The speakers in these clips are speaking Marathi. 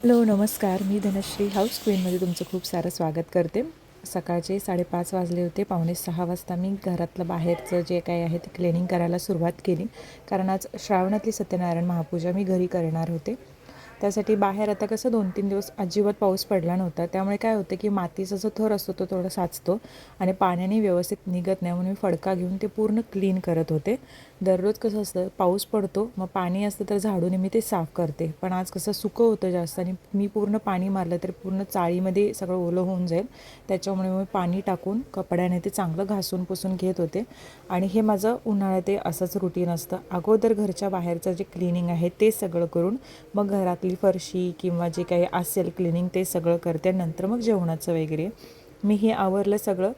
हॅलो नमस्कार. मी धनश्री हाऊस क्वीनमध्ये तुमचं खूप सारं स्वागत करते. सकाळचे साडेपाच वाजले होते. पावणे सहा वाजता मी घरातलं बाहेरचं जे काही आहे ते क्लिनिंग करायला सुरुवात केली. कारण आज श्रावणातली सत्यनारायण महापूजा मी घरी करणार होते. त्यासाठी बाहेर आता कसं दोन तीन दिवस अजिबात पाऊस पडला नव्हता. त्यामुळे काय होतं की मातीचा जो थर असतो तो थोडा साचतो आणि पाण्याने व्यवस्थित निघत नाही म्हणून मी फडका घेऊन ते पूर्ण क्लीन करत होते. दररोज कसं असतं पाऊस पडतो मग पाणी असतं तर झाडूने मी ते साफ करते. पण आज कसं सुकं होतं जास्त आणि मी पूर्ण पाणी मारलं तर पूर्ण चाळीमध्ये सगळं ओलं होऊन जाईल. त्याच्यामुळे मी पाणी टाकून कपड्याने ते चांगलं घासून पुसून घेत होते. आणि हे माझं उन्हाळ्यात ते असंच रुटीन असतं. अगोदर घरच्या बाहेरचं जे क्लिनिंग आहे ते सगळं करून मग घरातली फरशी किंवा जे काही असेल क्लिनिंग ते सगळं करते. नंतर मग जेवणाचं वगैरे. मी हे आवरलं सगळं.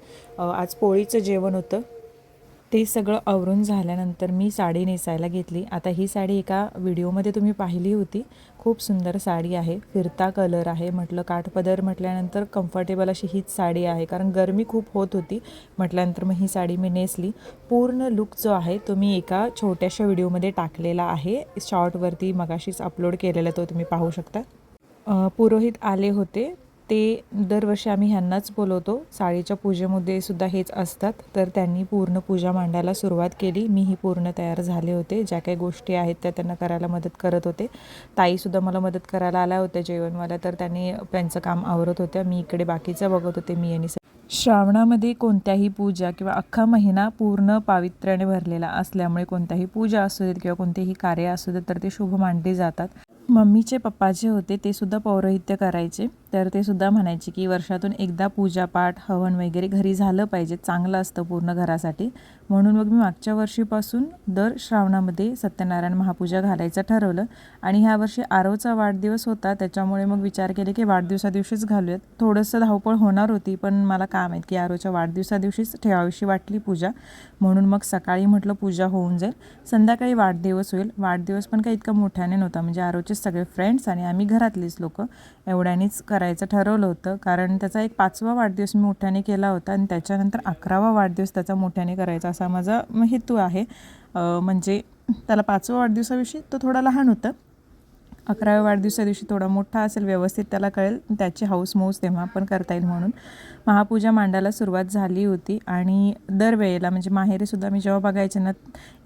आज पोळीचं जेवण होतं. ते सगळं आवरून झाल्यानंतर मी साडी नेसायला घेतली. आता ही साडी एका व्हिडिओमध्ये तुम्ही पाहिली होती. खूप सुंदर साडी आहे. फिरता कलर आहे. म्हटलं काठपदर म्हटल्यानंतर कम्फर्टेबल अशी हीच साडी आहे. कारण गरमी खूप होत होती. म्हटल्यानंतर मग ही साडी मी नेसली. पूर्ण लुक जो आहे तो मी एका छोट्याशा व्हिडिओमध्ये टाकलेला आहे. शॉर्टवरती मगाशीच अपलोड केलेला तो तुम्ही पाहू शकता. पुरोहित आले होते. ते दरवर्षी आम्ही ह्यांनाच बोलवतो. साडीच्या पूजेमध्ये सुद्धा हेच असतात. तर त्यांनी पूर्ण पूजा मांडायला सुरुवात केली. मीही पूर्ण तयार झाले होते. ज्या काही गोष्टी आहेत त्या त्यांना करायला मदत करत होते. ताईसुद्धा मला मदत करायला आल्या होत्या जेवणवाल्या तर त्यांनी त्यांचं काम आवरत होत्या. मी इकडे बाकीचं बघत होते. मी आणि श्रावणामध्ये कोणत्याही पूजा किंवा अख्खा महिना पूर्ण पावित्र्याने भरलेला असल्यामुळे कोणत्याही पूजा असू देत किंवा कोणतेही कार्य असू देत तर ते शुभ मानले जातात. मम्मीचे पप्पा जे होते ते सुद्धा पौरोहित्य करायचे. तर ते सुद्धा म्हणायचे की वर्षातून एकदा पूजापाठ हवन वगैरे घरी झालं पाहिजे चांगलं असतं पूर्ण घरासाठी. म्हणून मग मी मागच्या वर्षीपासून दर श्रावणामध्ये सत्यनारायण महापूजा घालायचं ठरवलं. आणि ह्या वर्षी आरवचा वाढदिवस होता त्याच्यामुळे मग विचार केले की वाढदिवसा दिवशीच घालूयात. थोडंसं धावपळ होणार होती पण मला काम आहेत की आरवच्या वाढदिवसा दिवशीच ठेवावीशी वाटली पूजा. म्हणून मग सकाळी म्हटलं पूजा होऊन जाईल. संध्याकाळी वाढदिवस होईल. वाढदिवस पण काही इतका मोठ्याने नव्हता. म्हणजे आरोचे सगळे फ्रेंड्स आणि आम्ही घरातलीच लोक. एवढ्यानेच करायचं ठरवलं होतं. कारण त्याचा एक पाचवा वाढदिवस मी मोठ्याने केला होता आणि त्याच्यानंतर अकरावा वाढदिवस त्याचा मोठ्याने करायचा असा माझा हेतू आहे. म्हणजे त्याला पाचवा वाढदिवसाविषयी तो थोडा लहान होता. अकराव्या वाढदिवसा दिवशी थोडा मोठा असेल व्यवस्थित त्याला कळेल. त्याची हाऊस मौज तेव्हा पण करता येईल म्हणून. महापूजा मांडायला सुरुवात झाली होती आणि दरवेळेला म्हणजे माहेरीसुद्धा मी जेव्हा बघायचे ना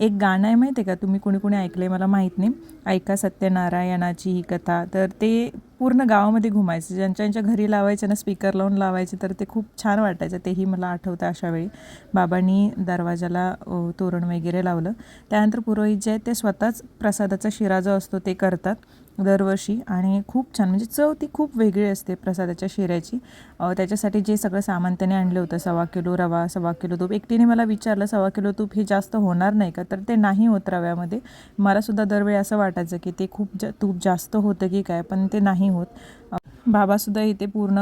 एक गाणं आहे माहिती आहे का? तुम्ही कुणी कुणी ऐकलं आहे मला माहीत नाही. ऐका सत्यनारायणाची ही कथा. तर ते पूर्ण गावामध्ये घुमायचं. ज्यांच्या ज्यांच्या घरी लावायचे ना स्पीकर लावून लावायचे तर ते खूप छान वाटायचं. तेही मला आठवतं अशा वेळी बाबांनी दरवाजाला तोरण वगैरे लावलं. त्यानंतर पुरोहित जे आहेत ते स्वतःच प्रसादाचा शिरा जो असतो ते करतात. दरवर्षी आणि खूप छान म्हणजे चव ती खूप वेगळी असते प्रसादाच्या शिऱ्याची. त्याच्यासाठी जे सगळं सामान त्याने आणलं होतं सव्वा किलो रवा सव्वा किलो तूप एकटीने मला विचारलं सव्वा किलो तूप हे जास्त होणार नाही का? तर ते नाही होत रव्यामध्ये. मलासुद्धा दरवेळी असं वाटायचं की ते खूप जा तूप जास्त होतं की काय? पण ते नाही होत. बाबासुद्धा इथे पूर्ण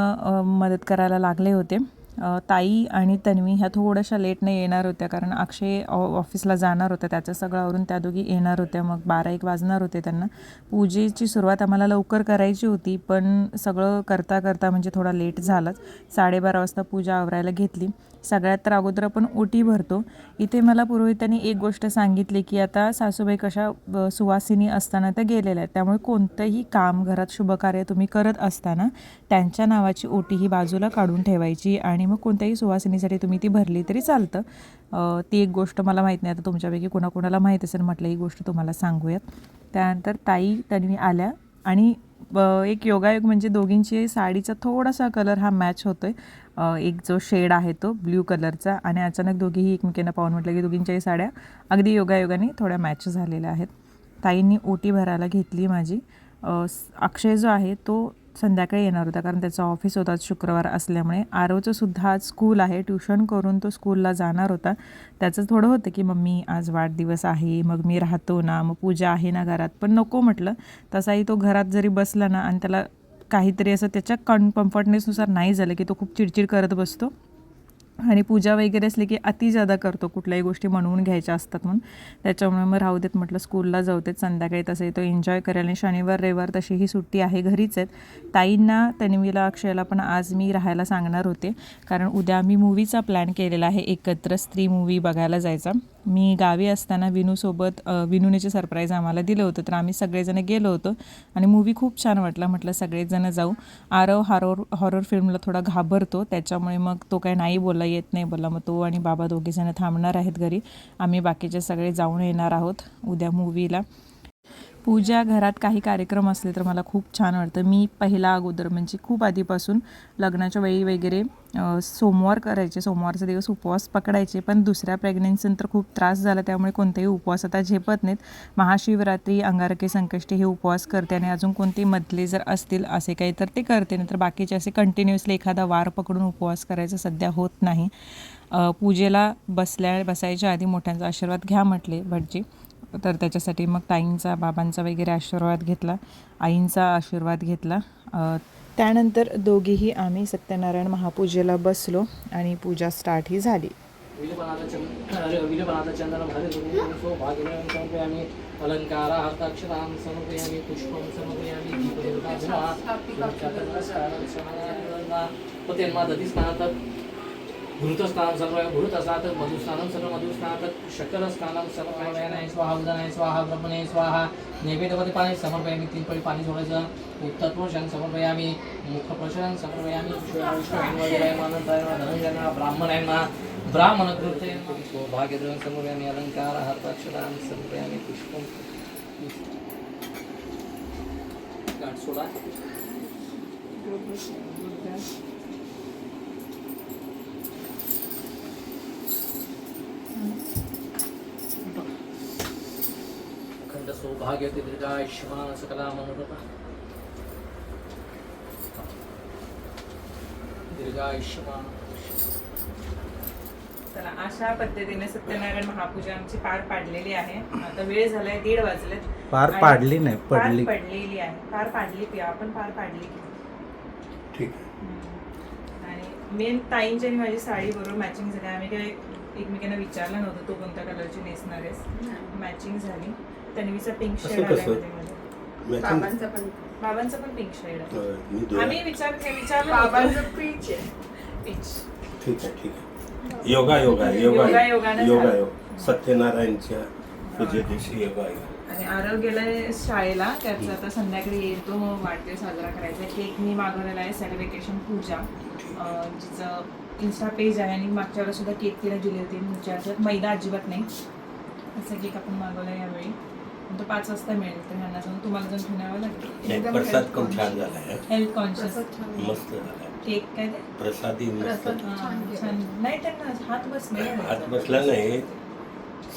मदत करायला लागले होते. ताई आणि तन्वी ह्या थोड्याशा लेटने येणार होत्या कारण अक्षय ऑ- ऑफिसला जाणार होत्या. त्याचं सगळं आवरून त्या दोघी येणार होत्या. मग बारा एक वाजणार होते त्यांना. पूजेची सुरुवात आम्हाला लवकर करायची होती पण सगळं करता करता म्हणजे थोडा लेट झालाच. साडेबारा वाजता पूजा आवरायला घेतली. सगळ्यात तर अगोदर आपण ओटी भरतो. इथे मला पुरोहितांनी एक गोष्ट सांगितली की आता सासूबाई कशा ब- सुवासिनी असताना त्या गेलेल्या आहेत. त्यामुळे कोणतंही काम घरात शुभकार्य तुम्ही करत असताना त्यांच्या नावाची ओटी ही बाजूला काढून ठेवायची आणि मग कोणत्याही सुवासिनीसाठी तुम्ही ती भरली तरी चालतं. ती एक गोष्ट मला माहीत नाही. आता तुमच्यापैकी कोणाकोणाला माहीत असेल म्हटलं ही गोष्ट तुम्हाला सांगूयात. त्यानंतर ताई त्यांनी आल्या आणि एक योगायोग म्हणजे दोघींची साडीचा थोडासा कलर हा मॅच होतोय. आहे एक जो शेड आहे तो ब्ल्यू कलरचा आणि अचानक दोघीही एकमेकींना पाहून म्हटलं की दोघींच्याही साड्या अगदी योगायोगाने थोड्या मॅच झालेल्या आहेत. ताईंनी ओटी भरायला घेतली माझी. अक्षय जो आहे तो संध्याकाळी येणार होता कारण त्याचं ऑफिस होता शुक्रवार असल्यामुळे. आरवचं सुद्धा आज स्कूल आहे ट्युशन करून तो स्कूलला जाणार होता. त्याचं थोडं होतं की मम्मी आज वाढदिवस आहे मग मी राहतो ना मग पूजा आहे ना घरात. पण नको म्हटलं. तसाही तो घरात जरी बसला ना आणि त्याला काहीतरी असं त्याच्या कन कम्फर्टनेसनुसार नाही झालं की तो खूप चिडचिड करत बसतो. आणि पूजा वगैरे असली की अति जादा करतो कुठल्याही गोष्टी म्हणवून घ्यायच्या असतात म्हणून. त्याच्यामुळे मग राहू देत म्हटलं स्कूलला जाऊ देत. संध्याकाळी तसंही तो एन्जॉय करेल आणि शनिवार रविवार तशी ही सुट्टी आहे घरीच आहेत. ताईंना तन्वीला अक्षयला पण आज मी राहायला सांगणार होते. कारण उद्या आम्ही मूवीचा प्लॅन केलेला आहे एकत्र स्त्री मूवी बघायला जायचा. मी गावी असताना विनूसोबत विनूनेचे सरप्राईज आम्हाला दिलं होतं. तर आम्ही सगळेजण गेलो होतो आणि मूवी खूप छान वाटला. म्हटलं सगळेजण जाऊ. आरव हॉरर हॉरर फिल्मला थोडा घाबरतो. त्याच्यामुळे मग तो काय नाही बोलला. येत नाही बोलला मग तो आणि बाबा दोघेजणं थांबणार आहेत घरी. आम्ही बाकीचे सगळे जाऊन येणार आहोत उद्या मूवीला पूजा घरात काही कार्यक्रम असले तर मला खूप छान वाटतं. मी पहिला अगोदर म्हणजे खूप आधीपासून लग्नाच्या वेळी वगैरे सोमवार करायचे. सोमवारचा दिवस उपवास पकडायचे पण दुसऱ्या प्रेग्नेन्सीनंतर खूप त्रास झाला. त्यामुळे कोणतेही उपवास आता झेपत नाहीत. महाशिवरात्री अंगारके संकष्टी हे उपवास करते आणि अजून कोणते मधले जर असतील असे काही तर ते करते. नाही तर बाकीचे असे कंटिन्युअसली एखादा वार पकडून उपवास करायचा सध्या होत नाही. पूजेला बसल्या बसायच्या आधी मोठ्यांचा आशीर्वाद घ्या म्हटले भटजी. तर त्याच्यासाठी मग ताईंचा बाबांचा वगैरे आशीर्वाद घेतला आईंचा आशीर्वाद घेतला त्यानंतर दोघेही आम्ही सत्यनारायण महापूजेला बसलो आणि पूजा स्टार्टही झाली विलपनाथ चंद अरे विलपनाथ चंदनं हरिं सौभाग्यं समर्पयामि अलङ्कारा हस्ताक्षरां समर्पयामि पुष्पं समर्पयामि दीपदेवता घृतस्नानं सर्व घृतस्नात् मधुस्नानं सर्व मधुस्नात् शक्करस्नानं समर्पयामि स्वाहा उदनाय स्वाहा ब्रह्मणे स्वाहा नैवेद्यमध्ये पाणी समर्पयामि तीन पळी पाणी सोडायचं. उत्तर प्रोशन समर्पयामि मुख प्रोशन समर्पयामि. धनंजय ब्राह्मणांना ब्राह्मण कृते सौभाग्यद्रवं समर्पयामि अलङ्कार हर्ताक्षरां समर्पयामि पुष्पं सोडा. सौभाग्य दीर्घायुष्यमान सकला मनोरथ दीर्घायुष्यमान चला अशा पद्धतीने सत्यनारायण महापूजा आमची पार पाडलेली आहे. आता वेळ झालाय दीड वाजलेत. पार पाडली नाही पार पडली. पडलेली आहे. पार पाडली की आपण पार पाडली की. ठीक आणि मेन ताईंची आणि माझी साडी बरोबर मॅचिंग झाली. आम्ही काय एकमेकांना विचारलं नव्हतं तू कोणत्या कलरची नेसणार आहेस? मॅचिंग झाली. तन्वीचा पिंक असं शेड कसं? आला बाबांचं पण. बाबांचा पण पिंक शेड आहे. मी आम्ही विचार विचारलं बाबांचं पीच आहे. पिंच ठीक आहे ठीक आहे. योगा योगा योगा. योगा योगानं योगा झालं. योग. सत्यनारायणच्या पूजे दिवशी योगा योग. आणि आरव गेलाय शाळेला. त्याचा आता संध्याकाळी येईल तो वाढदिवस साजरा करायचा. केक मी मागवलेला आहे सेलिब्रेशन पूजा. अं, जिचं इन्स्टा पेज आहे आणि मागच्या वेळेला सुद्धा केक तिला दिले होते. मैदा अजिबात नाही. असं केक आपण मागवला यावेळी. पाच वाजता मिळेल. तर ह्यांना जाऊन तुम्हाला जाऊन घेऊन यावं लागेल. नाही, प्रसाद पण छान झाला आहे. हेल्थ कॉन्शियस मस्त झाला केक काय ते? प्रसादी मस्त. हां, छान. नाही त्यांना हात बसले हात बसला नाही.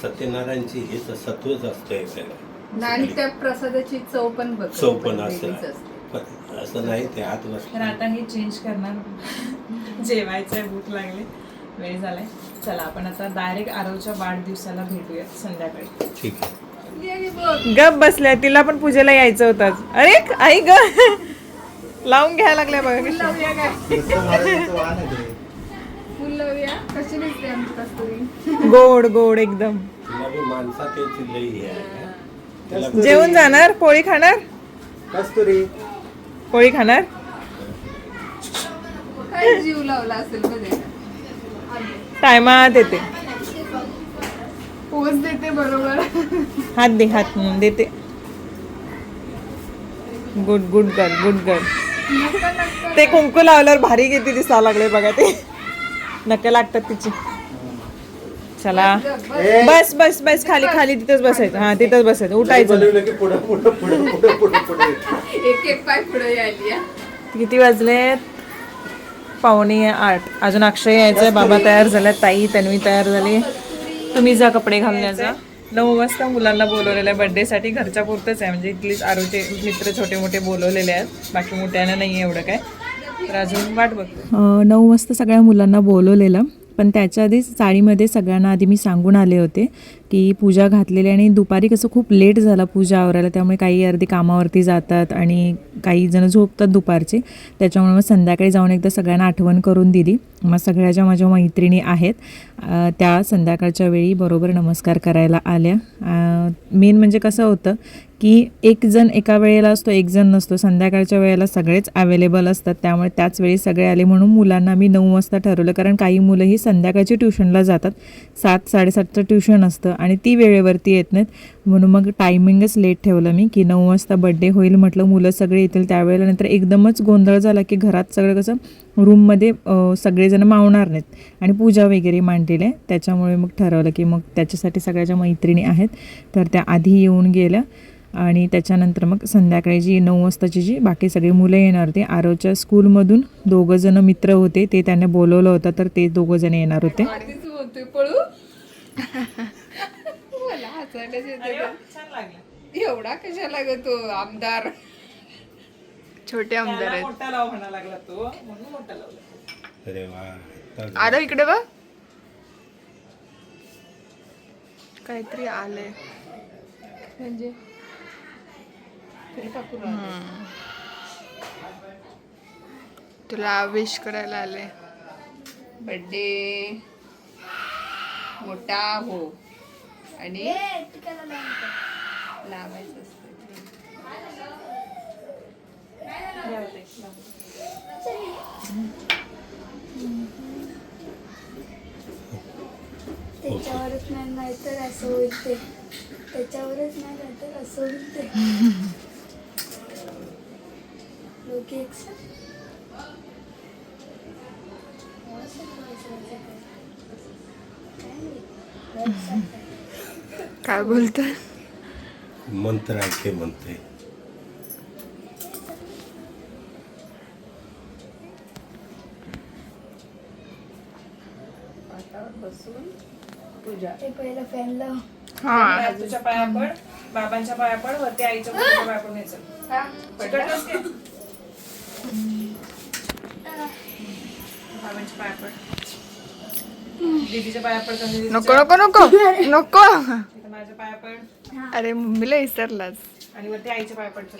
सत्यनारायणची हे तर सत्वच असतं आणि त्या प्रसादाची चव पण बघ. चव पण असं. पण असं नाही ते हात तर बसला आता हे चेंज करणार. जेवायचं आहे भूक लागली. वेळ झालाय. चला आपण आता डायरेक्ट आरवच्या वाढदिवसाला भेटूया संध्याकाळी. ठीक आहे. गप बसल्या तिला पण पूजेला यायचं होतं. अरे आई ग. लावून घ्यायला लागल्या बघा कशी. गोड गोड एकदम. हे जेवून जाणार? पोळी खाणार? कस्तुरी. पोळी खाणार? काय जीव लावला असेल टायमात येते. पोच देते बरोबर. हात दे हात हं, देते. Good good girl good girl नका ते कुंकू लावल्यावर भारी किती दिसायला लागले बघा ते. नक्की लागतात तिची. चला. बस बस बस खाली खाली तिथंच बसायचं. हा तिथंच बसायचं. उठायचं. एक एक पाय पुढे आली. किती वाजलेत? पावणे आठ. अजून अक्षय यायचंय. बाबा तयार झाल्यात. ताई तन्वी तयार झाली. तुम्ही जा कपडे घालून यायचा नऊ वाजता मुलांना बोलवलेलं आहे बर्थडेसाठी घरच्या पुरतंच आहे. म्हणजे इथलीच आरोचे मित्र छोटे मोठे बोलवलेले आहेत. बाकी मोठ्यानं नाही एवढं काय. तर अजून वाट बघतो. नऊ वाजता सगळ्या मुलांना बोलवलेलं. पण त्याच्या आधीच चाळीमध्ये सगळ्यांना आधी मी सांगून आले होते की पूजा घातलेली आणि दुपारी कसं खूप लेट झाला पूजा आवरायला. त्यामुळे काही अर्धी कामावरती जातात आणि काही जण झोपतात दुपारचे. त्याच्यामुळे मग संध्याकाळी जाऊन एकदा सगळ्यांना आठवण करून दिली. मग सगळ्या ज्या माझ्या मैत्रिणी आहेत त्या संध्याकाळच्या वेळी बरोबर नमस्कार करायला आल्या. मेन म्हणजे कसं होतं की एक जण एका वेळेला असतो एक जण नसतो. संध्याकाळच्या वेळेला सगळेच अवेलेबल असतात. त्यामुळे त्याच वेळी सगळे आले म्हणून मुलांना मी नऊ वाजता ठरवलं. कारण काही मुलं ही संध्याकाळची ट्युशनला जातात. सात साडेसातचं ट्युशन असतं आणि ती वेळेवरती येत नाहीत. म्हणून मग टायमिंगच लेट ठेवलं मी की नऊ वाजता बड्डे होईल म्हटलं मुलं सगळे येतील त्यावेळेला. नंतर एकदमच गोंधळ झाला की घरात सगळं कसं रूममध्ये सगळेजण मावणार नाहीत. आणि पूजा वगैरे मांडलेली आहे. त्याच्यामुळे मग ठरवलं की मग त्याच्यासाठी सगळ्या ज्या मैत्रिणी आहेत तर त्या आधी येऊन गेल्या. आणि त्याच्यानंतर मग संध्याकाळी जी नऊ वाजताची जी बाकी सगळी मुलं येणार होती आरवच्या स्कूलमधून दोघं जण मित्र होते ते त्याने बोलवलं होतं तर ते दोघं जण येणार होते. एवढा कशाला ग तो आमदार. छोटे आमदार आहेत. अरे वा आरव इकडे बघ. काहीतरी आलंय. म्हणजे? हम्म. तुला विश करायला आले बर्थडे मोठा हो. आणि लावायचं असतं. त्याच्यावरच नाही नाहीतर असं होईल ते. त्याच्यावरच नाही नाहीतर असं होईल ते. लोक एक काय बोलतोय? मंत्र ऐके म्हणते. ते पहिलं फॅन लाव हा तुझ्या पाया पड बाबांच्या पाया पड वरती आईच्या मुलीच्या पाया पडून यायचं. बाबांच्या पाया पड. दीदीच्या पाया पड कमी दीदीच्या. नको नको नको नको. इथं माझ्या पाया पड. अरे मम्मीला विसरलाच आणि वरती आईच्या पाया पड चल.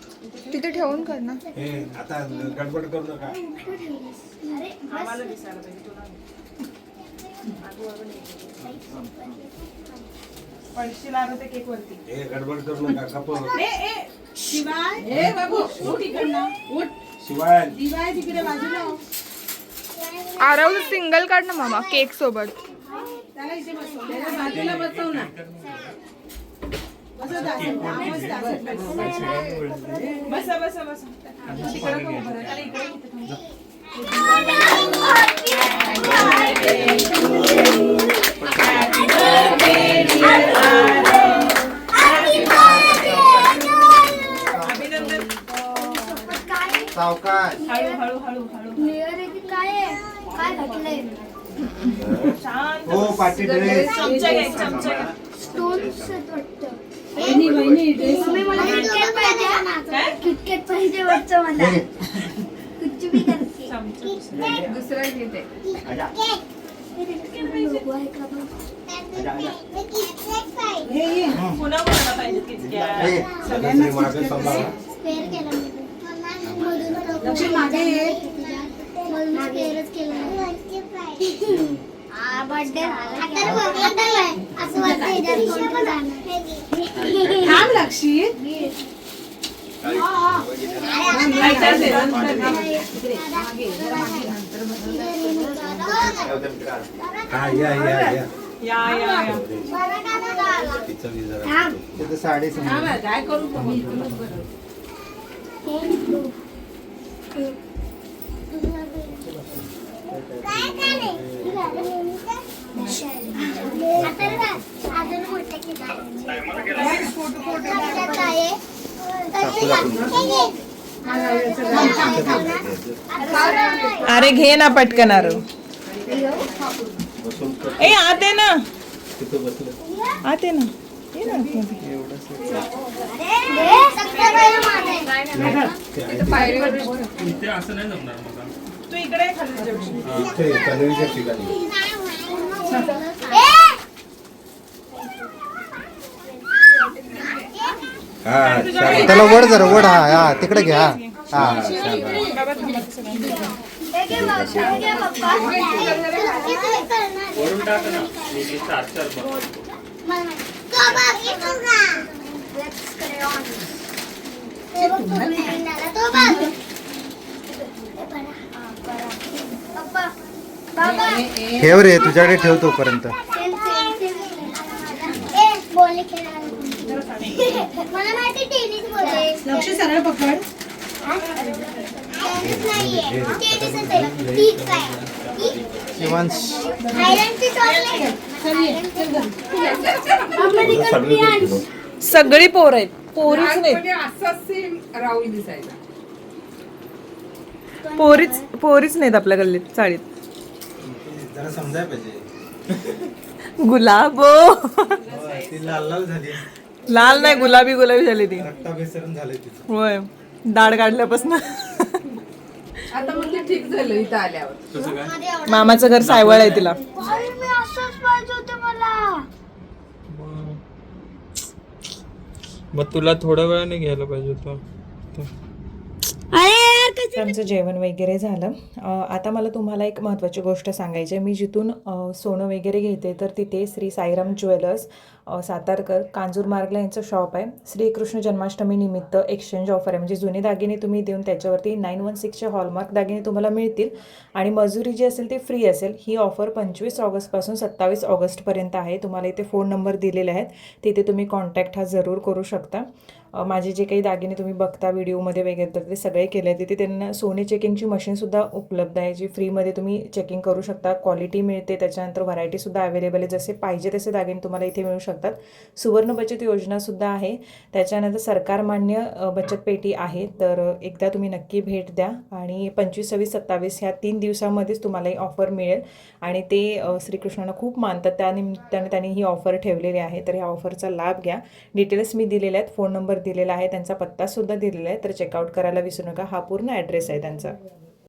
तिथे ठेवून कर ना. हे आता गडबड करू नका. अरे आम्हाला दिसायला पाहिजे तुला नाही. आजूबाजूला ये. पडशील आलं ते केक वरती हे गडबड करू नका कप ए ए शिवाय. ए बाबू उठ इकडनं उठ. शिवाय. शिवाय तिकडे बाजूला हो. आरव सिंगल काढ ना मामा केक सोबत. त्याला इथे बसव त्याला बाजूला बसव ना. बसा बसा बसा. अभिनंदन हळू हळू हळू. हळू काय घातलंय शांत हो ड्रेस. चमचा घे चमचा घे स्टोन्स वाटतं मला किटकॅट पाहिजे. किटकॅट पाहिजे वाटतं मला. दुसरा घेते पुन्हा कोणाला पाहिजे किचक्या मागे केला स्क्वेअरच थांब लक्षी हा या या या या या या तिचं बी जरा तिथं साडी समोर काय करू अरे घे ना पटकन अरे ए आत ना. आत ना. ये ना आतमध्ये. पायरीवर तू इकडे ये खाली जेवशील. ते कन्व्हेन्सच्या ठिकाणी हा चालेल. त्याला वड जरा वड हा हा तिकडे घ्या हा. हा बाबा ठेव रे तुझ्याकडे ठेव तोपर्यंत बोले मला माहिती टेनिस बोले लक्ष सरळ पकड. टेनिस नाहीये. टेनिसच आहे. ठीक आहे. शिवांश आयरनची चॉकलेट सगळी पोर आहेत. पोरीच दिसायचा. पोरीच पोरीच नाहीत आपल्या गल्लीत चाळीत. जरा समजाय पाहिजे. गुलाबो. ती लाल लाल झाली. लाल नाही गुलाबी गुलाबी झाली ती. रक्ताभिसरण झालंय तिचं. होय दाढ काढल्यापासून. आता म्हणजे ठीक झालं इथं आल्यावर. मामाचं घर सायवळ आहे तिला. मी असंच पाहिजे होतं मला. मग तुला थोड्या वेळाने घ्यायला पाहिजे होतं. तर आमचं जेवण वगैरे झालं. आता मला तुम्हाला एक महत्त्वाची गोष्ट सांगायची आहे. मी जिथून सोनं वगैरे घेते तर तिथे श्री साईराम ज्वेलर्स सातारकर कांजूर मार्गला यांचं शॉप आहे. श्रीकृष्ण जन्माष्टमी निमित्त एक्सचेंज ऑफर आहे. म्हणजे जुने दागिने तुम्ही देऊन त्याच्यावरती नाईन वन सिक्सचे हॉलमार्क दागिने तुम्हाला मिळतील. आणि मजुरी जी असेल ती फ्री असेल. ही ऑफर पंचवीस ऑगस्टपासून सत्तावीस ऑगस्टपर्यंत आहे. तुम्हाला इथे फोन नंबर दिलेले आहेत. तिथे तुम्ही कॉन्टॅक्ट हा जरूर करू शकता. माझे जे काही दागिने तुम्ही बघता व्हिडिओमध्ये वगैरे तर ते सगळे केले आहेत. तिथे त्यांना सोने चेकिंगची मशीनसुद्धा उपलब्ध आहे जी फ्रीमध्ये तुम्ही चेकिंग करू शकता. क्वालिटी मिळते त्याच्यानंतर व्हरायटीसुद्धा अवेलेबल आहे. जसे पाहिजे तसे दागिने तुम्हाला इथे मिळू शकतात. सुवर्ण बचत योजनासुद्धा आहे. त्याच्यानंतर सरकार मान्य बचत पेटी आहे. तर एकदा तुम्ही नक्की भेट द्या आणि पंचवीस सव्वीस सत्तावीस ह्या तीन दिवसामध्येच तुम्हाला ही ऑफर मिळेल. आणि ते अ, श्रीकृष्णांना खूप मानतात. त्या निमित्ताने त्यांनी ही ऑफर ठेवलेली आहे. तर ह्या ऑफरचा लाभ घ्या. डिटेल्स मी दिलेले आहेत. फोन नंबर दिलेला आहे त्यांचा पत्तासुद्धा दिलेला आहे तर चेकआउट करायला विसरू नका. हा पूर्ण ॲड्रेस आहे त्यांचा.